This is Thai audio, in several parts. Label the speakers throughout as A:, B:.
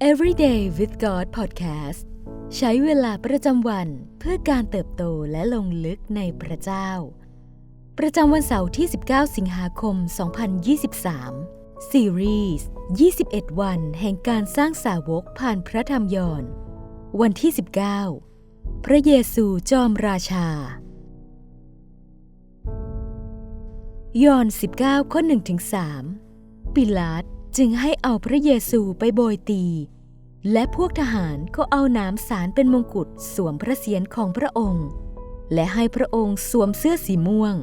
A: Everyday with God Podcast ใช้เวลาประจำวันเพื่อการเติบโตและลงลึกในพระเจ้า ประจำวันเสาร์ที่ 19 สิงหาคม 2023 ซีรีส์ 21 วันแห่งการสร้างสาวกผ่านพระธรรมยอห์นวันที่ 19 พระเยซูจอมราชา ยอห์น19 ข้อ1ถึง3ปิลาต จึงให้เอาพระเยซูไปโบยตี และพวกทหารก็เอาน้ำสารเป็นมงกุฎสวมพระเศียรของพระองค์ และให้พระองค์สวมเสื้อสีม่วง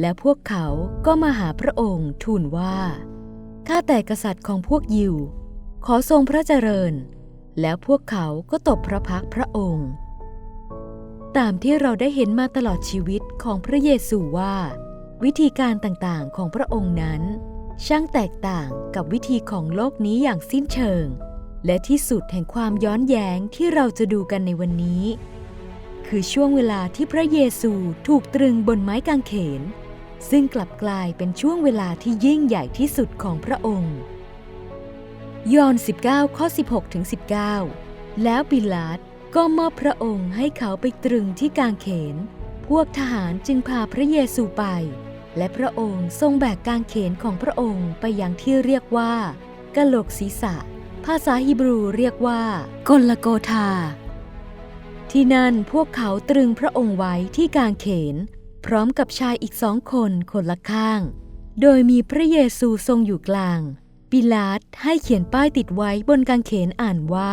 A: และพวกเขาก็มาหาพระองค์ทูลว่า ข้าแต่กษัตริย์ของพวกยิว ขอทรงพระเจริญ แล้วพวกเขาก็ตบพระพักพระองค์ ตามที่เราได้เห็นมาตลอดชีวิตของพระเยซูว่า วิธีการต่างๆของพระองค์นั้น ช่างแตกต่างกับวิธีของโลกนี้อย่างสิ้นเชิง และที่สุดแห่งความย้อนแย้งที่เราจะดูกันในวันนี้ คือช่วงเวลาที่พระเยซูถูกตรึงบนไม้กางเขน ซึ่งกลับกลายเป็นช่วงเวลาที่ยิ่งใหญ่ที่สุดของพระองค์ ยอห์น19 ข้อ 16ถึง19 แล้วปิลาตก็มอบพระองค์ให้เขาไปตรึงที่กางเขน พวกทหารจึงพาพระเยซูไป และพระองค์ทรงแบกกางเขนของพระองค์ไปยังที่เรียกว่ากะโหลกศีรษะ ภาษาฮีบรูเรียกว่ากลโกธา ที่นั่นพวกเขาตรึงพระองค์ไว้ที่กางเขน พร้อมกับชายอีกสองคนคนละข้าง โดยมีพระเยซูทรงอยู่กลาง ปิลาตให้เขียนป้ายติดไว้บนกางเขนอ่านว่า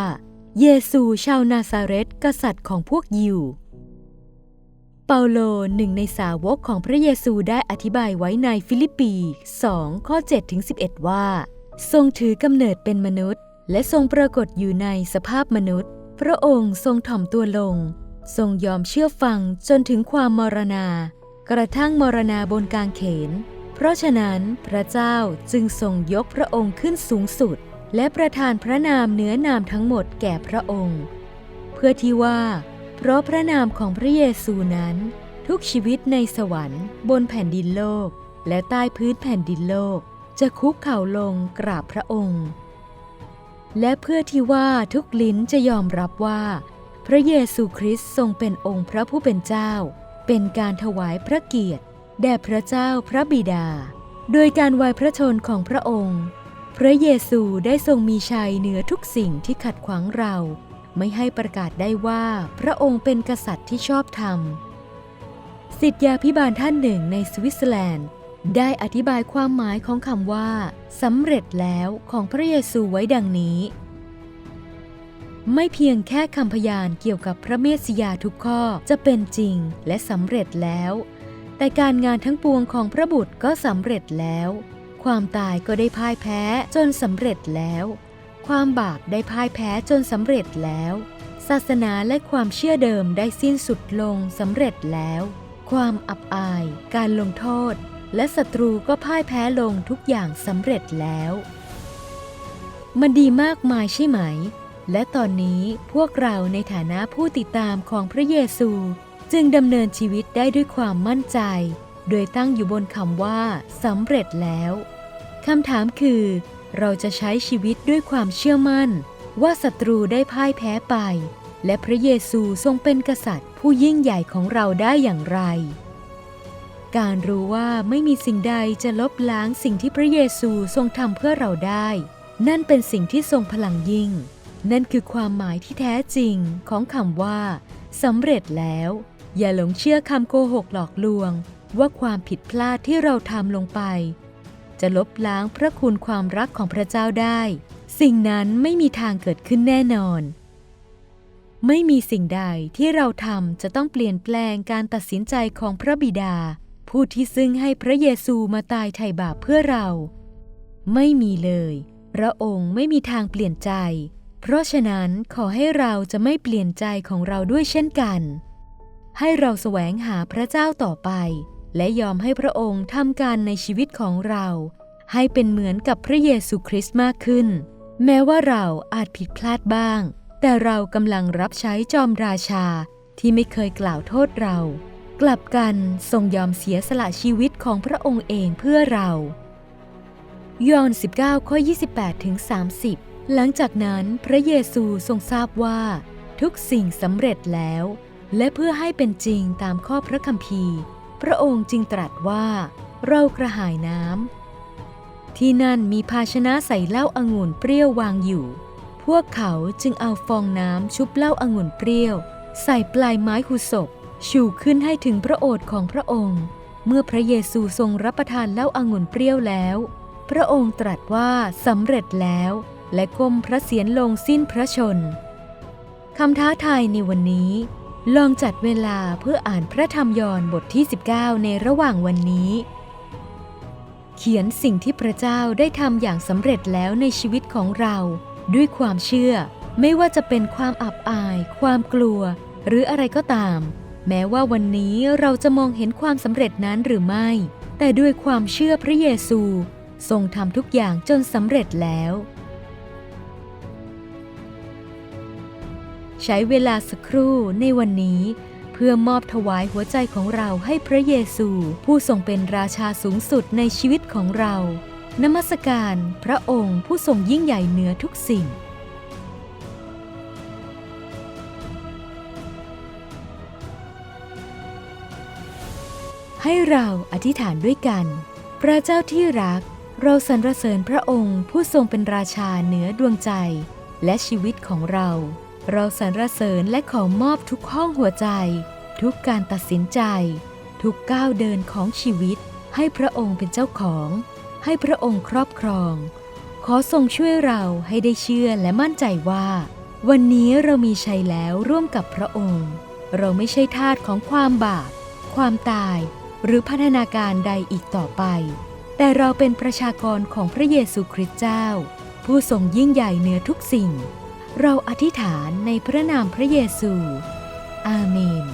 A: เยซูชาวนาซาเรตกษัตริย์ของพวกยิว เปาโลหนึ่งในสาวกของพระเยซูได้อธิบายไว้ในฟิลิปปี2ข้อ7ถึง11 ว่า ทรงถือกำเนิดเป็นมนุษย์ และทรงปรากฏอยู่ในสภาพมนุษย์ พระองค์ทรงถ่อมตัวลง ทรงยอมเชื่อฟังจนถึงความมรณา กระทั่งมรณาบนกางเขน เพราะฉะนั้นพระเจ้าจึงทรงยกพระองค์ขึ้นสูงสุด และประทานพระนามเนื้อนามทั้งหมดแก่พระองค์ เพื่อที่ว่า เพราะพระนามของพระเยซูนั้น ทุกชีวิตในสวรรค์ บนแผ่นดินโลก และใต้พื้นแผ่นดินโลก จะคุกเข่าลงกราบพระองค์ และเพื่อที่ว่าทุกลิ้นจะยอมรับว่า พระเยซูคริสต์ทรงเป็นองค์พระผู้เป็นเจ้า เป็นการถวายพระเกียรติแด่พระเจ้าพระบิดา โดยการวายพระชนของพระองค์ พระเยซูได้ทรงมีชัยเหนือทุกสิ่งที่ขัดขวางเรา ไม่ให้ประกาศได้ว่าพระองค์เป็นกษัตริย์ที่ชอบธรรม สิทธยาพิบาลท่านหนึ่งในสวิตเซอร์แลนด์ ได้อธิบายความหมายของคำว่าสำเร็จแล้วของพระเยซูไว้ดังนี้ ไม่เพียงแค่คำพยานเกี่ยวกับพระเมสสิยาทุกข้อจะเป็นจริงและสำเร็จแล้ว แต่การงานทั้งปวงของพระบุตรก็สำเร็จแล้ว ความตายก็ได้พ่ายแพ้จนสำเร็จแล้ว ความบาปได้พ่ายแพ้จนสำเร็จแล้ว ศาสนาและความเชื่อเดิมได้สิ้นสุดลงสำเร็จแล้ว ความอับอาย การลงโทษ และศัตรูก็พ่ายแพ้ลงทุกอย่างสำเร็จแล้ว มันดีมากมายใช่ไหม และตอนนี้พวกเราในฐานะผู้ติดตามของพระเยซู จึงดำเนินชีวิตได้ด้วยความมั่นใจ โดยตั้งอยู่บนคำว่าสำเร็จแล้วคำถามคือ เราจะใช้ชีวิตด้วยความเชื่อมั่น ว่าศัตรูได้พ่ายแพ้ไป และพระเยซูทรงเป็นกษัตริย์ผู้ยิ่งใหญ่ของเราได้อย่างไร การรู้ว่าไม่มีสิ่งใดจะลบล้างสิ่งที่พระเยซูทรงทำเพื่อเราได้ นั่นเป็นสิ่งที่ทรงพลังยิ่ง นั่นคือความหมายที่แท้จริงของคำว่าสำเร็จแล้ว อย่าหลงเชื่อคำโกหกหลอกลวง ว่าความผิดพลาดที่เราทำลงไป จะลบล้างพระคุณความรักของพระเจ้าได้ สิ่งนั้นไม่มีทางเกิดขึ้นแน่นอน ไม่มีสิ่งใดที่เราทำจะต้องเปลี่ยนแปลงการตัดสินใจของพระบิดา ผู้ที่ซึ่งให้พระเยซูมาตายไถ่บาปเพื่อเรา ไม่มีเลย พระองค์ไม่มีทางเปลี่ยนใจ เพราะฉะนั้นขอให้เราจะไม่เปลี่ยนใจของเราด้วยเช่นกัน ให้เราแสวงหาพระเจ้าต่อไป และยอมให้พระองค์ทำการในชีวิตของเรา ให้เป็นเหมือนกับพระเยซูคริสต์มากขึ้น แม้ว่าเราอาจผิดพลาดบ้าง แต่เรากำลังรับใช้จอมราชาที่ไม่เคยกล่าวโทษเรา กลับกันทรงยอมเสียสละชีวิตของพระองค์เองเพื่อเรา ยอห์น19ข้อ28ถึง30 หลังจากนั้นพระเยซูทรงทราบว่า ทุกสิ่งสำเร็จแล้ว และเพื่อให้เป็นจริงตามข้อพระคัมภีร์ พระองค์จึงตรัสว่า เรากระหายน้ำที่นั่นมีภาชนะใส่เหล้าอางุ่นเปรี้ยววางอยู่ พวกเขาจึงเอาฟองน้ำชุบเหล้าอางุ่นเปรี้ยว ใส่ปลายไม้หุศกชูขึ้นให้ถึงพระโอษฐ์ของพระองค์ เมื่อพระเยซูทรงรับประทานเหล้าอางุ่นเปรี้ยวแล้ว พระองค์ตรัสว่าสำเร็จแล้ว และก้มพระเศียรลงสิ้นพระชนคำท้าทายในวันนี้ ลองจัดเวลาเพื่ออ่านพระธรรมยอห์นบทที่ 19 ในระหว่างวันนี้ เขียนสิ่งที่พระเจ้าได้ทำอย่างสำเร็จแล้วในชีวิตของเรา ด้วยความเชื่อ ไม่ว่าจะเป็นความอับอาย ความกลัว หรืออะไรก็ตาม แม้ว่าวันนี้เราจะมองเห็นความสำเร็จนั้นหรือไม่ แต่ด้วยความเชื่อพระเยซู ทรงทำทุกอย่างจนสำเร็จแล้ว ใช้เวลาสักครู่ในวันนี้ เพื่อมอบถวายหัวใจของเราให้พระเยซู ผู้ทรงเป็นราชาสูงสุดในชีวิตของเรา นมัสการพระองค์ผู้ทรงยิ่งใหญ่เหนือทุกสิ่งให้เราอธิษฐานด้วยกัน พระเจ้าที่รัก เราสรรเสริญพระองค์ผู้ทรงเป็นราชาเหนือดวงใจ และชีวิตของเรา เราสรรเสริญและขอมอบทุกห้องหัวใจ ทุกการตัดสินใจ ทุกก้าวเดินของชีวิต ให้พระองค์เป็นเจ้าของ ให้พระองค์ครอบครอง ขอทรงช่วยเราให้ได้เชื่อและมั่นใจว่า วันนี้เรามีชัยแล้วร่วมกับพระองค์ เราไม่ใช่ทาสของความบาป ความตาย หรือพัฒนาการใดอีกต่อไป แต่เราเป็นประชากรของพระเยซูคริสต์เจ้า ผู้ทรงยิ่งใหญ่เหนือทุกสิ่ง เราอธิษฐานในพระนามพระเยซู อาเมน